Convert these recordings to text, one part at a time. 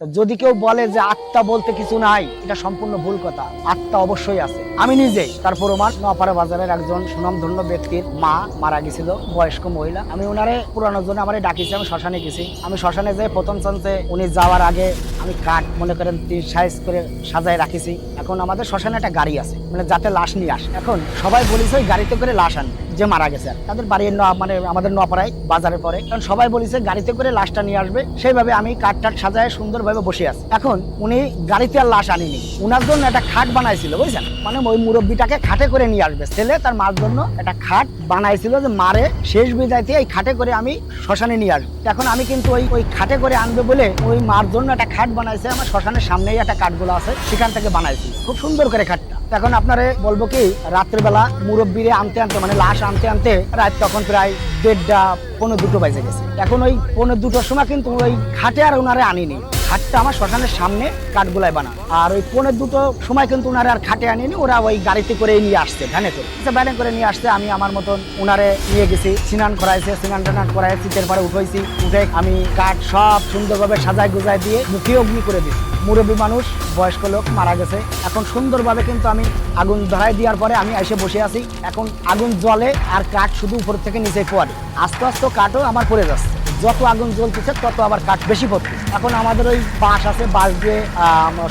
যদি কেউ বলে যে আত্মা বলতে কিছু নাই, এটা সম্পূর্ণ ভুল কথা। আত্মা অবশ্যই আছে। আমি নিজেই তার প্রমাণ নোয়াপাড়া বাজারের একজন সুনামধন্য ব্যক্তির মা মারা গেছিল, বয়স্ক মহিলা। আমি ওনারে পুরানোর জন্য আমার ডাকিছি, আমি শ্মশানে গেছি। আমি শ্মশানে যাই প্রথম চান্সে উনি যাওয়ার আগে আমি কাঠ, মনে করেন, তিন সাইজ করে সাজায় রাখিছি। এখন আমাদের শ্মশানে একটা গাড়ি আছে মানে যাতে লাশ নিয়ে আসে। এখন সবাই বলিছে, ওই গাড়িতে করে লাশ আনবে। যে মারা গেছে। তাদের বাড়ির মানে আমাদের নপাড়ায়, বাজারে পরে কারণ সবাই বলিছে, গাড়িতে করে লাশটা নিয়ে আসবে। সেইভাবে আমি কাঠ টাট সাজায় সুন্দরভাবে বসে আছি। এখন উনি গাড়িতে আর লাশ আনিনি। উনার জন্য একটা খাট বানাইছিল, বুঝছেন? মানে ওই মুরব্বীটাকে খাটে করে নিয়ে আসবে। ছেলে তার মার জন্য একটা খাট বানাইছিল যে মারে শেষ বিদায়তে এই খাটে করে আমি শ্মশানে নিয়ে আসব। এখন আমি কিন্তু ওই ওই খাটে করে আনবে বলে ওই মার জন্য একটা খাট বানাইছে। আমার শ্মশানের সামনেই একটা কাঠগুলো আছে, সেখান থেকে বানাইছিল খুব সুন্দর করে খাটটা এখন আপনারে বলব কি, রাত্রেবেলা মুরব্বীরে আনতে আনতে মানে লাশ আনতে আনতে রাত তখন প্রায় দেড়টা পনেরো দুটো বাজে গেছে। এখন ওই পনেরো দুটোর সময় কিন্তু ওই খাটে আর ওনারে আনিনি। খাটটা আমার শ্মশানের সামনে কাঠগুলায় বানা। আর ওই পনেরো দুটো সময় কিন্তু ওনারে আর খাটে আনিনি ওরা ওই গাড়িতে করে নিয়ে আসছে ভ্যানে করে। আচ্ছা, ভ্যানে করে নিয়ে আসতে আমি আমার মতন ওনারে নিয়ে গেছি স্নান করাইছে স্নান টান করাই শীতের পরে উঠাইছি উঠে আমি কাঠ সব সুন্দরভাবে সাজায় গুজায় দিয়ে মুখে অগ্নি করে দিছি মুরব্বী মানুষ বয়স্ক লোক মারা গেছে। এখন সুন্দরভাবে কিন্তু আমি আগুন ধরাই দেওয়ার পরে আমি এসে বসে আছি। এখন আগুন জ্বলে আর কাঠ শুধু উপর থেকে নিচে পড়ে আস্তে আস্তে কাঠও আমার পড়ে যাচ্ছে। যত আগুন জ্বলতেছে, তত আবার কাঠ বেশি পড়ছে। এখন আমাদের ওই বাঁশ আছে, বাঁশ দিয়ে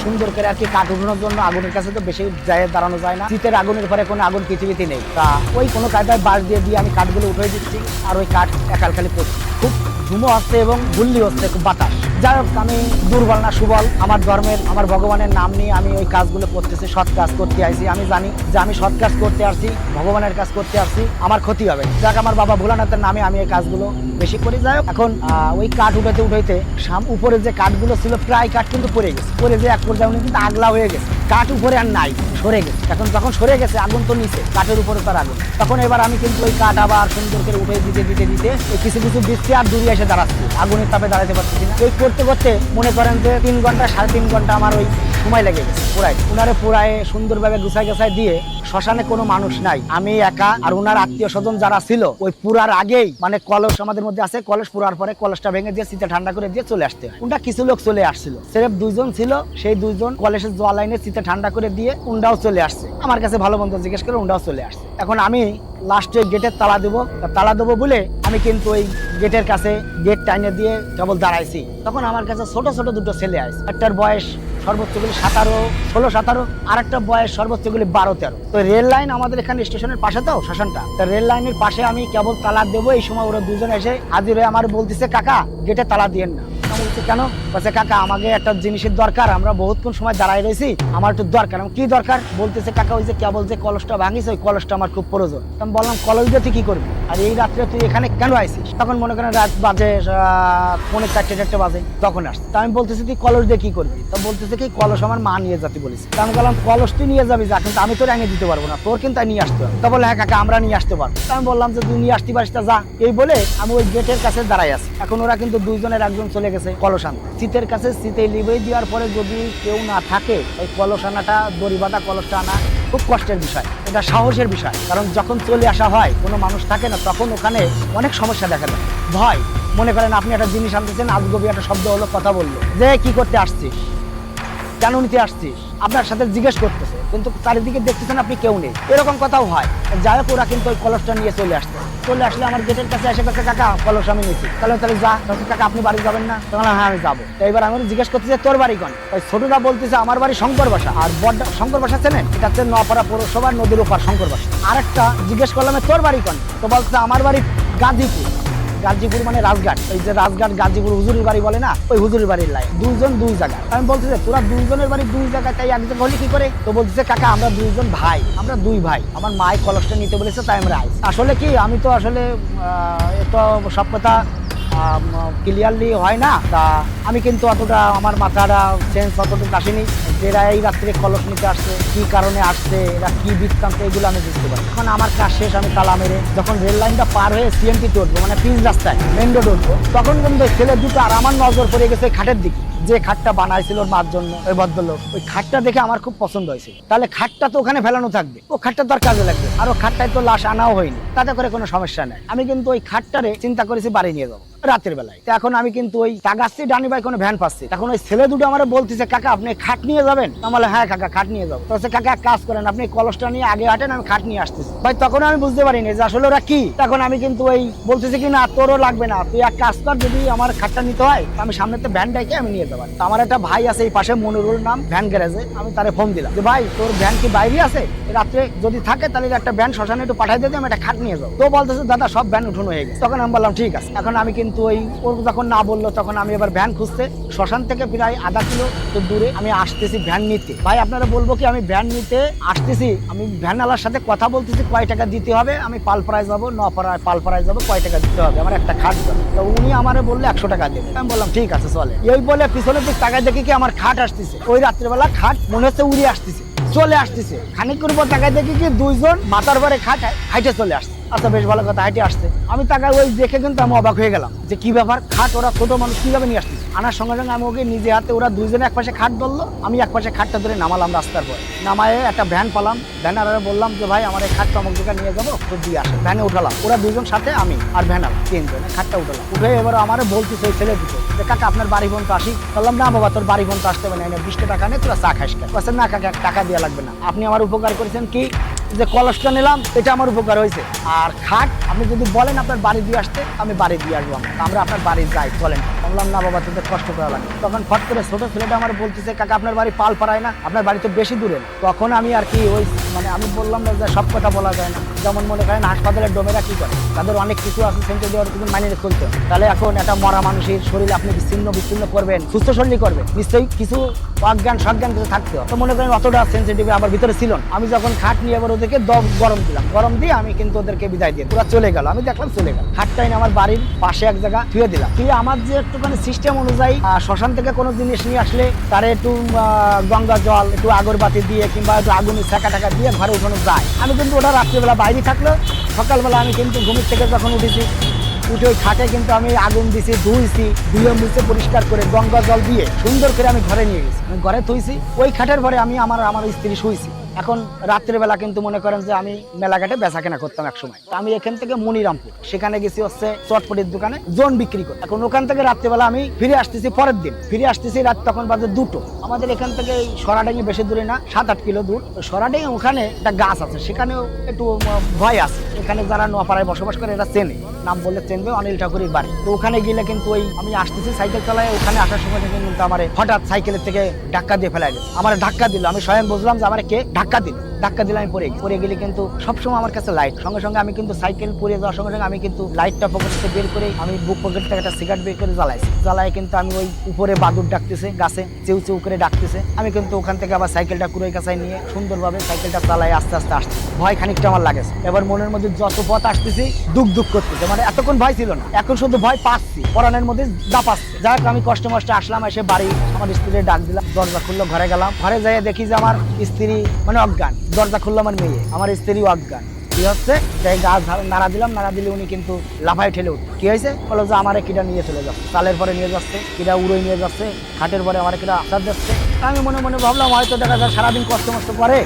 সুন্দর করে আর কি কাঠ উঠানোর জন্য আগুনের কাছে তো বেশি যায়, দাঁড়ানো যায় না। শীতের আগুনের পরে কোনো আগুন পৃথিবীতে নেই। তা ওই কোনো কায়দায় বাঁশ দিয়ে দিয়ে আমি কাঠগুলো উঠে দিচ্ছি, আর ওই কাঠ একাল খালি পড়ছে। খুব ধুমো হচ্ছে এবং গুল্লি হচ্ছে বাতাস। যাই হোক, আমি দুর্বল না, সুবল। আমার ধর্মের, আমার ভগবানের নাম নিয়ে আমি ওই কাজগুলো করতেছি, সৎ কাজ করতে আইছি। আমি জানি যে আমি সৎ কাজ করতে আসছি, ভগবানের কাজ করতে আসছি, আমার ক্ষতি হবে। যাক, আমার বাবা ভোলানাথের নামে আমি এই কাজগুলো বেশি করি। যাই হোক, এখন ওই কাঠ উঠাতে উঠাইতে সাম, উপরে যে কাঠগুলো ছিল, প্রায় কাঠ কিন্তু পড়ে গেছে। পড়ে যে এক পর্যায়ে উনি কিন্তু আগলা হয়ে গেছে। কাঠ উপরে আর নাই, সরে গেছে। এখন যখন সরে গেছে, আগুন তো নিচে, কাঠের উপরে তার আগুন। তখন এবার আমি কিন্তু ওই কাঠ আবার সুন্দর করে উঠে দিতে দিতে দিতে কিছু কিছু বৃষ্টি আর দূরে এসে দাঁড়াচ্ছি। আগুনের তাপে দাঁড়াতে পারছি না। এই করতে করতে মনে করেন যে তিন ঘণ্টা, সাড়ে তিন ঘণ্টা আমার ওই সময় লেগে গেছে, পুরাই। উনারে পুরায় সুন্দরভাবে গুছাই গুছাই দিয়ে শ্মশানে কোনো মানুষ নাই। আমি একা আর উনার আত্মীয় স্বজন যারা ছিল, ওই পুরার আগেই মানে কলস আমাদের মধ্যে আছে, কলস পুরার পরে কলসটা ভেঙে দিয়ে শীতে ঠান্ডা করে দিয়ে চলে আসতে হয়। উনটা কিছু লোক চলে আসছিল। সেরেফ দুইজন ছিল, সেই দুইজন কলেজের জল লাইনে শীতে ঠান্ডা করে দিয়ে উন্ডাও চলে আসছে। আমার কাছে ভালো মন্দ জিজ্ঞেস করে উন্ডাও চলে আসছে। এখন আমি লাস্টে গেটের তালা দেবো। তালা দেবো বলে আমি কিন্তু ওই গেটের কাছে গেট টাইনে দিয়ে কেবল দাঁড়াইছি। তখন আমার কাছে ছোট ছোট দুটো ছেলে আসে একটার বয়স সর্বোচ্চ গুলি সাতারো, ষোলো, সাতারো আর একটা বয়স সর্বোচ্চ গুলি বারো, তেরো। তো রেল লাইন আমাদের এখানে স্টেশনের পাশে তো শ্মশানটা। তো রেল লাইনের পাশে আমি কেবল তালা দেবো, এই সময় ওরা দুজন এসে হাজির হয়ে আমার বলতেছে, কাকা গেটে তালা দিয়েন না। বলছি, কেন? বলছে, কাকা, আমাকে একটা জিনিসের দরকার, আমরা বহুতক্ষণ সময় দাঁড়ায় রয়েছি, আমার একটু দরকার। আমি কি দরকার? বলতেছে, কাকা, ওই যে কেবল যে কলসটা ভাঙিস ওই কলসটা আমার খুব প্রয়োজন। আমি বললাম, কলস দিয়ে তুই কি করবি? আর এই রাত্রে তুই এখানে কেন আইসিস তখন মনে করেন রাত বাজে আহ, পৌনে চারটে চারটে বাজে তখন আসছে। তা আমি বলতেছি তুই কলস দিয়ে কি করবি? তো বলতেছে কি কলস আমার মা নিয়ে যাতে বলেছি তা আমি বললাম কলস তুই নিয়ে যাবি যা কিন্তু আমি তোর এনে দিতে পারব না। তোর কিন্তু নিয়ে আসতে হবে। তা বলে হ্যাঁ কাকা আমরা নিয়ে আসতে পারব। আমি বললাম যে তুই নিয়ে আসতে পারিস তা যা। এই বলে আমি ওই গেটের কাছে দাঁড়াই আছি। এখন ওরা কিন্তু দুইজনের একজন চলে গেছে কলস আনতে। শীতের কাছে শীতে লিবে দেওয়ার পরে যদি কেউ না থাকে ওই কলস আনাটা দড়ি বাঁধা কলসটা আনা খুব কষ্টের বিষয়। এটা সাহসের বিষয়। কারণ যখন চলে আসা হয়, কোনো মানুষ থাকে না, তখন ওখানে অনেক সমস্যা দেখা যায় ভয়। মনে করেন আপনি একটা জিনিস আনতেছেন আজগবি একটা শব্দ হলো, কথা বলল। যে, কি করতে আসছিস? কেন নিতে আসছিস, আপনার সাথে জিজ্ঞেস করতেছে, কিন্তু চারিদিকে দেখতেছেন আপনি কেউ নেই। এরকম কথাও হয়। যাই হোক, ওরা কিন্তু ওই কলসটা নিয়ে চলে আসছে। চলে আসলে আমার গেটের কাছে এসে কাছে কাকা, কলস আমি নিয়েছি। তাহলে তাহলে যা, তাহলে কাকা, আপনি বাড়ি যাবেন না? তখন হ্যাঁ আমি যাব। তো এবার আমি জিজ্ঞেস করতেছি তোর বাড়ি কোন? ওই ছোটটা বলতেছে, আমার বাড়ি শঙ্কর বাসা। আর বড় শঙ্কর বাসা চেনেন এটা হচ্ছে নপাড়া পৌরসভা নদীর ওপার শঙ্কর বাসা। আরেকটা জিজ্ঞেস করলাম তোর বাড়ি কোন? তো বলছে, আমার বাড়ি গাজীপুর। গাজীপুর মানে রাজঘাট। ওই যে রাজঘাট গাজীপুর হুজুরের বাড়ি বলে না ওই হুজুরের বাড়ির লাই দুইজন দুই জায়গা আমি বলছি যে তোরা দুইজনের বাড়ি দুই জায়গায় তাই এক জায়গা কি করে? তো যে কাকা আমরা দুইজন ভাই আমরা দুই ভাই। আমার মায়ের কলসটা নিতে বলেছে তাই আমরা আসলে কি আমি তো আসলে আহ, এ তো সব কথা ক্লিয়ারলি হয় না। তা আমি কিন্তু অতটা আমার মাথাটা চেঞ্জ অতটুকু আসেনি। এরা এই রাত্রে কলস নিতে আসছে, কি কারণে আসছে, এরা কি বৃত্তান্ত, এগুলো আমি বুঝতে পারি এখন আমার কাজ শেষ, আমি তালা মেরে যখন রেল লাইনটা পার হয়ে সিএমটি উঠবো মানে পিস রাস্তায় মেন রোড উঠবো, তখন কিন্তু ছেলে দুটো আর আমার নজর পড়ে গেছে খাটের দিকে। যে খাটটা বানাইছিল ওর মার জন্য, ওই ভদ্রলোক, ওই খাটটা দেখে আমার খুব পছন্দ হয়েছে। তাহলে খাটটা তো ওখানে ফেলানো থাকবে, ও খাটটা তো আর কাজে লাগবে আর ও খাটটায় তো লাশ আনাও হয়নি, তাতে করে কোনো সমস্যা নেই। আমি কিন্তু ওই খাটটারে চিন্তা করেছি বাড়ি নিয়ে যাব, রাতের বেলায়। এখন আমি কিন্তু ওই টাগাচ্ছি ডানি ভাই কোনো ভ্যান পাচ্ছি। এখন ওই ছেলে দুটো আমার বলতেছে, কাকা, আপনি খাট নিয়ে যাবেন? আমার হ্যাঁ কাকা, খাট নিয়ে যাব। তো কাকা, এক কাজ করেন, আপনি কলসটা নিয়ে আগে হাঁটেন আমি খাট নিয়ে আসতেছি। ভাই, তখন আমি বুঝতে পারিনি যে আসলে ওরা কি। তখন আমি কিন্তু ওই বলতেছি কি, না, তোরও লাগবে না। তুই এক কাজ কর, যদি আমার খাটটা নিতে হয়, আমি সামনে তো ভ্যান ডাইকে আমি নিয়ে যাব। তো আমার একটা ভাই আছে এই পাশে মনিরুল নাম, ভ্যান গ্যারেজে। আমি তারে ফোন দিলাম। যে ভাই, তোর ভ্যান কি বাইরে আছে? রাত্রে যদি থাকে তাহলে একটা ভ্যান শ্মশানে একটু পাঠাই দিতে আমি একটা খাট নিয়ে যাব। তো বলতেছে, দাদা, সব ভ্যান উঠুন হয়ে গেছে। তখন আমি বললাম, ঠিক আছে। এখন আমি কিন্তু ওই, ওর যখন না বলল, তখন আমি এবার ভ্যান খুঁজতে, শ্মশান থেকে প্রায় আধা কিলো তো দূরে আমি আসতেছি ভ্যান নিতে। ভাই, আপনারা বলব কি, আমি ভ্যান নিতে আসতেছি। আমি ভ্যান আলার সাথে কথা বলতেছি, কয় টাকা দিতে হবে? আমি পালপাড়ায় যাব নপাড়ায় পালপাড়ায় যাব, কয় টাকা দিতে হবে? আমার একটা খাট তো উনি আমারে বললে, একশো টাকা দেবে আমি বললাম, ঠিক আছে, চলে। এই বলে পিছনের দিক তাকাই দেখি কি আমার খাট আসতেছে। ওই রাত্রেবেলা খাট মনে হচ্ছে উড়ে আসতেছে, চলে আসতেছে। খানিক পর তাকায় দেখি কি দুইজন মাথার পরে খাট হাইটে চলে আসছে। আচ্ছা বেশ ভালো কথা, হাইটে আসছে। আমি তাকায় ওই দেখে কিন্তু আমি অবাক হয়ে গেলাম যে কি ব্যাপার? খাট ওরা ছোট মানুষ কীভাবে নিয়ে আসতেছে? আনার সঙ্গে সঙ্গে আমি ওকে নিজে হাতে, ওরা দুইজনে এক পাশে খাট ধরলো, আমি এক পাশে খাটটা ধরে নামালাম রাস্তার পরে। নামায় একটা ভ্যান পালাম ভ্যানার বললাম যে, ভাই, আমার এই খাটটা অমুক জায়গায় নিয়ে যাব, তো দিয়ে আসে। ভ্যানে উঠালাম। ওরা দুজন সাথে, আমি আর ভ্যানার তিনজনে খাটটা উঠালাম। উঠে এবার আমার বলতেছে ওই ছেলে দিতে যে, কাকা, আপনার বাড়ি বোন তো আসি? বললাম, না বাবা, তোর বাড়ি বোন তো আসতে পারে না বিশটা টাকা নেই তোরা চা খাস না কাকা, টাকা দেওয়া লাগবে না। আপনি আমার উপকার করেছেন কি? যে কলসটা নিলাম, এটা আমার উপকার হয়েছে। আর খাট, আপনি যদি বলেন আপনার বাড়ি দিয়ে আসতে, আমি বাড়ি দিয়ে আসব আমরা। আপনার বাড়ি যাই, চলেন। বললাম, না বাবা, তোদের কষ্ট করা লাগে। তখন ফট করে ছোট ছেলেটা আমার বলতেছে, কাকা, আপনার বাড়ি পাল পাড়ায় না? আপনার বাড়ি তো বেশি দূরে। তখন আমি আর কি ওই মানে আমি বললাম না যে সব কথা বলা যায় না। যেমন মনে করেন, হাসপাতালের ডোমেরা কি করে? তাদের অনেক কিছু আছে সেন্টার দেওয়ার কিছু মাইনে চলতে তাহলে এখন একটা মরা মানুষের শরীর আপনি বিচ্ছিন্ন বিচ্ছিন্ন করবেন সুস্থ শরীর করবেন। নিশ্চয়ই কিছু অজ্ঞান, সজ্ঞান কিছু থাকতে হবে। তো মনে করেন, অতটা সেন্সিটিভ আমার ভিতরে ছিল আমি যখন খাট নিয়ে এবার ওদেরকে দ- গরম দিলাম। গরম দিয়ে আমি কিন্তু ওদেরকে বিদায় দিয়ে ওরা চলে গেল, আমি দেখলাম চলে গেল। খাটটাই আমার বাড়ির পাশে এক জায়গা ধুয়ে দিলাম। দিয়ে আমার যে একটুখানি সিস্টেম অনুযায়ী শ্মশান থেকে কোনো জিনিস নিয়ে আসলে তারে একটু গঙ্গা জল, একটু আগরবাতি দিয়ে কিংবা একটু আগুনের ছাকা টাকা দিয়ে ঘরে উঠানো যায়। আমি কিন্তু ওটা রাত্রিবেলা বাইরে থাকল, সকালবেলা আমি কিন্তু ঘুমের থেকে যখন উঠেছি, উঠে ওই খাটে কিন্তু আমি আগুন দিছি, ধুইছি, ধুয়ে মুছে পরিষ্কার করে গঙ্গা জল দিয়ে সুন্দর করে আমি ঘরে নিয়ে গেছি। আমি ঘরে থুইছি, ওই খাটের পরে আমি আমার আমার স্ত্রী শুইছি। এখন রাত্রের বেলা কিন্তু মনে করেন যে আমি মেলাঘাটে বেচা কেনা করতাম এক সময়। তো আমি এখান থেকে মনিরামপুর, সেখানে গেছি হচ্ছে চটপটির দোকানে জোন বিক্রি করি। এখন ওখান থেকে রাত্রেবেলা আমি ফিরে আসতেছি পরের দিন। ফিরে আসতেছি রাত তখন বাজে দুটো। আমাদের এখান থেকে সরাডাঙ্গি বেশি দূরে না, সাত আট কিলো দূর। সরাডাঙ্গি ওখানে একটা গাছ আছে, সেখানেও একটু ভয় আছে। এখানে যারা নোয়াপাড়ায় বসবাস করে এরা চেনে। নাম বললে চেনবে অনিল ঠাকুরের বাড়ি। তো ওখানে গেলে কিন্তু ওই আমি আসতেছি সাইকেল চালায়, ওখানে আসার সময় থেকে কিন্তু আমার হঠাৎ সাইকেলের থেকে ধাক্কা দিয়ে ফেলাই গেছে আমার ধাক্কা দিল। আমি স্বয়ং বুঝলাম যে আমার কে ধাক্কা দিল। ধাক্কা দিলে আমি পড়ে গেলে কিন্তু সবসময় আমার কাছে লাইট সঙ্গে সঙ্গে আমি কিন্তু সাইকেল পরে যাওয়ার সঙ্গে সঙ্গে আমি কিন্তু লাইটটা পকেট থেকে বের করে আমি বুক পকেট থেকে একটা সিগারেট বের করে জ্বালাইছি। জ্বালাই কিন্তু আমি ওই উপরে বাদুর ডাকতেছে, গাছে চেউ চেউ করে ডাকতেছে। আমি কিন্তু ওখান থেকে আবার সাইকেলটা কুড়োই কাছায় নিয়ে সুন্দরভাবে সাইকেলটা চালাই আস্তে আস্তে আসছে। ভয় খানিকটা আমার লাগেছে এবার মনের মধ্যে যত পথ আসতেছি, দুঃখ দুঃখ করতেছে। মানে এতক্ষণ ভয় ছিল না। এখন শুধু ভয় পাচ্ছি। পরানের মধ্যে দাপাচ্ছে যাই হোক, আমি কষ্ট মষ্টে আসলাম, এসে বাড়ি আমার স্ত্রীর ডাক দিলাম, দরজা খুললো, ঘরে গেলাম। ঘরে যাই দেখি যে আমার স্ত্রী মানে অজ্ঞান। দরজা খুললো আমার মেয়ে আমার স্ত্রী অজ্ঞান হচ্ছে? যাই গাছ নাড়া দিলাম, নাড়া দিলে উনি কিন্তু লাফায় ঠেলে উঠল। কি হয়েছে? বলো যে আমার কিটা নিয়ে চলে যাচ্ছে। চালের পরে নিয়ে যাচ্ছে কিটা উড়োই নিয়ে যাচ্ছে, খাটের পরে আমার কিটা আচার যাচ্ছে আমি মনে মনে ভাবলাম, হয়তো দেখা যায় সারাদিন কষ্ট মষ্ট করে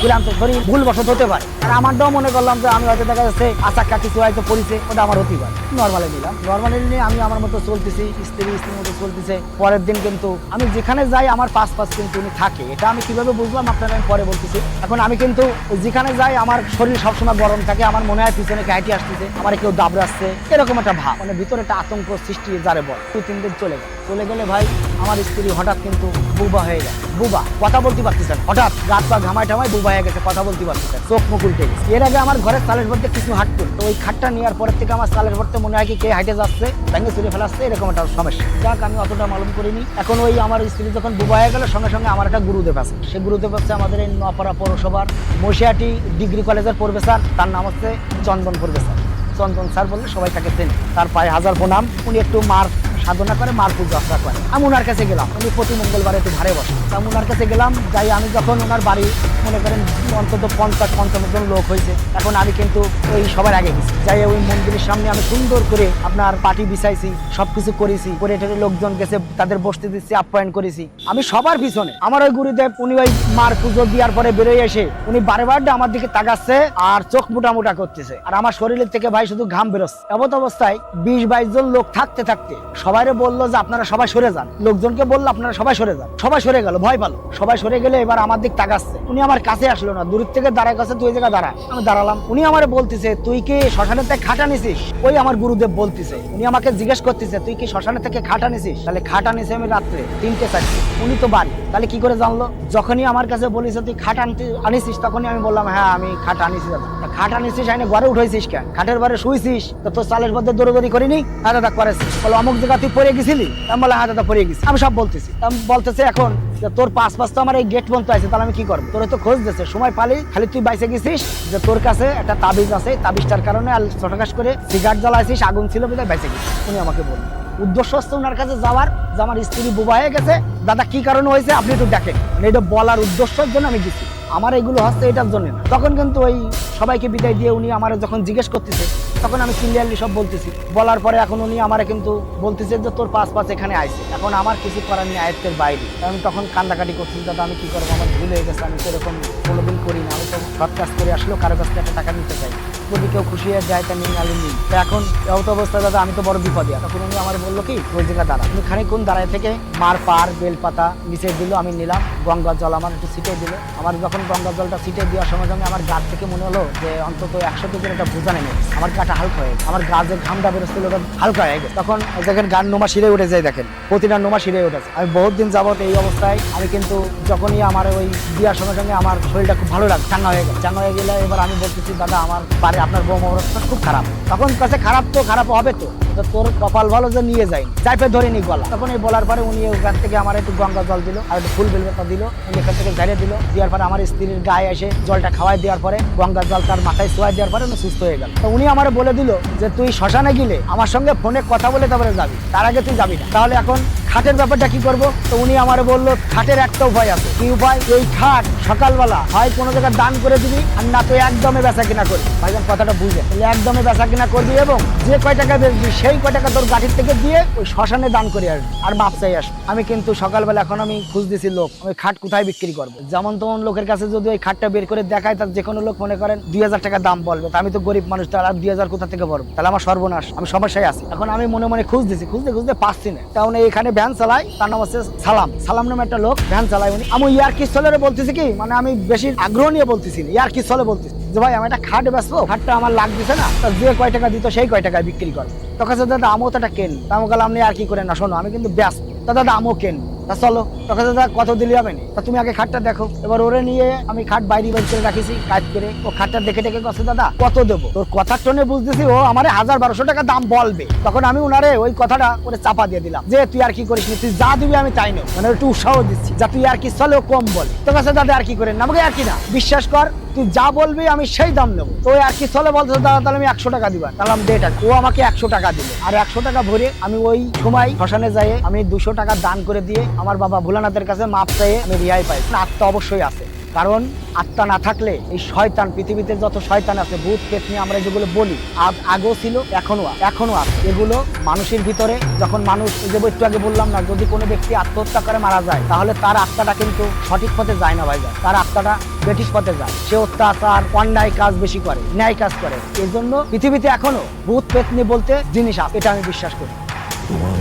ক্লান্ত, শরীর ভুল বসত হতে পারে। আর আমারটাও মনে করলাম যে আমি হয়তো দেখা যাচ্ছে আচাক্কা কিছু হয়তো পরিছে ওটা আমার হতেই পারে নর্মালি নিলাম। নর্মালি নিয়ে আমি আমার মতো চলতেছি, স্ত্রী, স্ত্রীর মতো চলতেছে। পরের দিন কিন্তু আমি যেখানে যাই, আমার পাশ পাশ কিন্তু উনি থাকে। এটা আমি কীভাবে বুঝলাম? আপনারা আমি পরে বলতেছি। এখন আমি কিন্তু যেখানে যাই, আমার শরীর সবসময় গরম থাকে, আমার মনে হয় পিছনে কাহিটি আসতেছে, আমার কেউ দাবড়াচ্ছে, এরকম একটা ভাব। মানে ভিতরে একটা আতঙ্ক সৃষ্টি যারে বল। দু, তিন দিন চলে গেল। চলে গেলে ভাই আমার স্ত্রী হঠাৎ কিন্তু বুবা হয়ে গেছে। বুবা, কথা বলতে পারতেছেন হঠাৎ রাত পা ঘামায় টামায় বুবা হয়ে গেছে, কথা বলতে পারতেছেন চোখ মুখ উল্টে গেছে। এর আগে আমার ঘরের চালের ভরতে কিছু হাঁটতো। তো ওই খাটটা নেওয়ার পরের থেকে আমার চালের ভরতে মনে হয় কি কে হাইটে যাচ্ছে ব্যাঙ্গে চুরে ফেলাচ্ছে, এরকম একটা সমস্যা। যাক, আমি অতটা মালুম করিনি। এখন ওই আমার স্ত্রী যখন বুবা হয়ে গেল, সঙ্গে সঙ্গে আমার একটা গুরুদেব আছে। সে গুরুদেব হচ্ছে আমাদের এই নোয়াপাড়া পৌরসভার মশিয়াটি ডিগ্রি কলেজের প্রফেসর। তার নাম হচ্ছে চন্দন প্রফেসর। চন্দন স্যার বললে সবাই তাকে চেনে। তার পায়ে হাজার প্রণাম। উনি একটু মার সাধনা করে মার পুজো আশ্রা করে। আমি ওনার কাছে গেলাম। উনি প্রতি মঙ্গলবারে একটু ভারে বসে। আমি ওনার কাছে গেলাম, যাই আমি যখন ওনার বাড়ি, মনে করেন, অন্তত পঞ্চাশ, পঞ্চান্ন জন লোক হয়েছে, এখন আমি কিন্তু ওই সবার আগে গেছি। যাই ওই মন্দিরের সামনে আমি সুন্দর করে আপনার পার্টি বিছাইছি, সবকিছু করেছি, করে টেরে লোকজন গেছে, তাদের বসতে দিচ্ছি আপ্যায়ন করেছি। আমি সবার পিছনে। আমার ওই গুরুদেব, উনি ওই মার পুজো দেওয়ার পরে বেরোয় এসে, উনি বারে বার আমার দিকে তাকাচ্ছে আর চোখ মোটা মোটা করতেছে। আর আমার শরীরের থেকে ভাই শুধু ঘাম বেরোচ্ছে। এমত অবস্থায় বিশ বাইশ জন লোক থাকতে থাকতে সবাইরে বলল যে আপনারা সবাই সরে যান। লোকজনকে বলল, আপনারা সবাই সরে যান। সবাই সরে গেল, ভয় পালো। সবাই সরে গেলে এবার আমার দিক তাকাচ্ছে। উনি আমার কাছে আসলো না দূর থেকে দাঁড়ায় কাছে, তুই এই জায়গা দাঁড়া। আমি দাঁড়ালাম। উনি আমার বলতেছে, তুই কি শ্মশানের থেকে খাটা নিছিস? ওই আমার গুরুদেব বলতেছে। উনি আমাকে জিজ্ঞেস করতেছে, তুই কি শ্মশানের থেকে খাটা নিছিস? তাহলে খাটা নিছি আমি রাত্রে তিনটে, চারটে। উনি তো বাড়ি। তাহলে কি করে জানলো? যখনই আমার কাছে বলিস তুই খাট আনতে আনিসিস তখনই আমি বললাম হ্যাঁ আমি খাট আনিছি দাদা। খাট আনিসিস আইনে ঘরে উঠেছিস কেন? খাটের বারে শুইছিস? তো তোর চালের মধ্যে দৌড়দৌড়ি করিনি? হ্যাঁ দাদা করেছিস বলো, অমুক জায়গা তুই পড়ে গেছিলি? আমি বলে হ্যাঁ দাদা পড়ে গেছি। আমি সব বলতেছি। আমি বলতেছে এখন যে তোর পাঁচ পাঁচ তো আমার এই গেট বন্ধ আছে, তাহলে আমি কি করব? তোর তো খোঁজ দিচ্ছে সময় পালি, খালি তুই বাইসে গেছিস যে তোর কাছে একটা তাবিজ আছে, তাবিজটার কারণে আর ছোটখাস করে সিগারেট জ্বালাইছিস, আগুন ছিল বিধায় বাইসে গেছিস। উনি আমাকে বললেন উদ্দেশ্য হচ্ছে ওনার কাছে যাওয়ার, যে আমার স্ত্রী বুবা হয়ে গেছে। দাদা, কি কারণে হয়েছে? আপনি একটু দেখেন। মানে এটা বলার উদ্দেশ্যের জন্য আমি গেছি। আমার এগুলো হচ্ছে এটার জন্য। না তখন কিন্তু ওই সবাইকে বিদায় দিয়ে উনি আমার যখন জিজ্ঞেস করতেছে, তখন আমি ক্লিয়ারলি সব বলতেছি। বলার পরে এখন উনি আমার কিন্তু বলতেছে যে, তোর পাশ পাশ এখানে আইছে। এখন আমার কিছু করার নেই আয়ত্তের বাইরে। আমি তখন কান্দাকাটি করছি দাদা, আমি কি করব? আমার ভুল হয়ে গেছে। আমি সেরকম কোনোদিন করি না। আমি তো সৎ কাজ করে আসলেও কারও কাছ থেকে টাকা নিতে চাই যদি কেউ খুশি হয়ে যায়, তা নিন আলু নিন তো এখন এত অবস্থায় দাদা, আমি তো বড় বিপদে। তখন উনি আমার বলল কি, ওই জায়গা দাঁড়া। উনি খানিকক্ষণ দাঁড়ায় থেকে মার পার, বেলপাতা নিচে দিল, আমি নিলাম, গঙ্গার জল আমার একটু ছিটে দিল। আমার যখন গঙ্গার জলটা ছিটে দেওয়ার সময় আমি আমার গাছ থেকে মনে হলো যে অন্তত একশো কেজির একটা বোঝা নেমে আমার গাটা হালকা হয়ে। আমার গাছের ঘামটা বেরোচ্ছিল হালকা হয়ে গেছে। তখন দেখেন গান নোমা সিঁড়ে উঠে যায়, দেখেন। প্রতিটা নোমা সিঁড়ে উঠেছে আমি বহুত দিন যাবত এই অবস্থায়, আমি কিন্তু যখনই আমার ওই দেওয়ার সঙ্গে সঙ্গে আমার শরীরটা খুব ভালো লাগে চাঙ্গা হয়ে গেছে। চাঙ্গা হয়ে গেলে এবার আমি বলতেছি, দাদা, আমার পারে আপনার বউ অবস্থা খুব খারাপ। তখন কাছে খারাপ তো, খারাপ হবে তো। তোর কপাল ভালো যে নিয়ে যাই চাইপে ধরে নি গলা। তখন এই বলার পরে উনি ওখান থেকে আমার একটু গঙ্গা জল দিল আর একটু ফুল বেলপাতা দিল। উনি এখান থেকে ঝাড়িয়ে দিল। দেওয়ার পরে আমার স্ত্রীর গায়ে এসে জলটা খাওয়াই দেওয়ার পরে গঙ্গা জল তার মাথায় শোয়াই দেওয়ার পরে উনি সুস্থ হয়ে গেল। তো উনি আমার বলে দিল যে, তুই শ্মশানে গেলে আমার সঙ্গে ফোনে কথা বলে তারপরে যাবি। তার আগে তুই যাবি না। তাহলে এখন খাটের ব্যাপারটা কি করব? তো উনি আমার বলল, খাটের একটা উপায় আছে। কি উপায়? এই খাট সকালবেলা হয় কোনো জায়গায় দান করে দিবি আর না তো একদমে বেচা কিনা করবি ভাইজান, কথাটা বুঝে তাহলে একদমে বেচা কিনা করবি এবং যে কয় টাকা বেচবি, সেই কয় টাকা তোর গাড়ির থেকে দিয়ে ওই শ্মশানে দান করে আসবি আর মাপ চাই আসবি। আমি কিন্তু সকালবেলা এখন আমি খুঁজতেছি লোক, আমি খাট কোথায় বিক্রি করব? যেমন তেমন লোকের কাছে যদি ওই খাটটা বের করে দেখায়, তার যে কোনো লোক মনে করেন, দুই হাজার টাকা দাম বলবে। তা আমি তো গরিব মানুষ তার আর দুই হাজার কোথা থেকে বলব? তাহলে আমার সর্বনাশ, আমি সমস্যায় আছি। এখন আমি মনে মনে খুঁজতেছি খুঁজতে খুঁজতে পাচ্ছি না। কারণ এখানে ভ্যান চালাই, তার নাম হচ্ছে সালাম। সালাম নামে একটা লোক ভ্যান চালায়। উনি আমি ইয়ার কি স্থলে বলতেছি কি? মানে আমি বেশি আগ্রহ নিয়ে বলতেছি ইয়ার কি স্থলে বলতেছি? যে ভাই, আমি একটা খাট ব্যস্ত খাটটা আমার লাগ দিছে না। তা যে কয় টাকা দিত, সেই কয় টাকায় বিক্রি করে। তখন দাদা, আমও তো একটা কেন? আমি আপনি আর কি করে না, শোনো, আমি কিন্তু ব্যস্ত। তা, দাদা, আমও কেন? তা চলো তখন দাদা কত দিলি হবে না। তা তুমি আগে খাটটা দেখো। এবার ওরে নিয়ে আমি খাট বাইরে বাইরে করে রাখিছি, কাজ করে। ও খাটটা দেখে দেখে কছে দাদা, কত দেবো? তোর কথার টনে বুঝতেছি ও আমার হাজার বারোশো টাকা দাম বলবে। তখন আমি ওনারে ওই কথাটা ওরে চাপা দিয়ে দিলাম, যে তুই আর কি করিস তুই যা দিবি আমি তাই নেব। মানে একটু উৎসাহ দিচ্ছি, যা তুই আর কি চলে ও কম বলে। তো কাছে দাদা, আর কি করেন? আমাকে আর কি না, বিশ্বাস কর, তুই যা বলবি আমি সেই দাম নেব। তো আর কি চলে বলতে দাদা, তাহলে আমি একশো টাকা দিবা। তাহলে আমি দেড় টাকা, ও আমাকে একশো টাকা দিল। আর একশো টাকা ভরে আমি ওই সময় শ্মশানে যাই আমি দুশো টাকা দান করে দিয়ে আমার বাবা ভোলানাথের কাছে মাপ চাইয়ে আমি রিহাই পাই। আত্মা অবশ্যই আছে। কারণ আত্মা না থাকলে এই শয়তান, পৃথিবীতে যত শয়তান আছে, ভূত পেতনি আমরা যেগুলো বলি, আগ- আগেও ছিল এখনও এখনও আছে। এগুলো মানুষের ভিতরে যখন মানুষ যে একটু আগে বললাম না, যদি কোনো ব্যক্তি আত্মহত্যা করে মারা যায়, তাহলে তার আত্মাটা কিন্তু সঠিক পথে যায় না ভাই তার আত্মাটা ব্রিটিশ পথে যায়। সে অত্যাচার, অন্যায় কাজ বেশি করে, ন্যায় কাজ করে। এই জন্য পৃথিবীতে এখনও ভূত পেতনি বলতে জিনিস আছে, এটা আমি বিশ্বাস করি। তোমার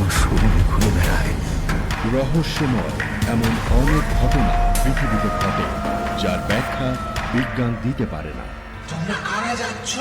বেড়ায়। রহস্যময় এমন অনেক ঘটনা পৃথিবীতে ঘটে, যার ব্যাখ্যা বিজ্ঞান দিতে পারে না। তোমরা কারা যাচ্ছ?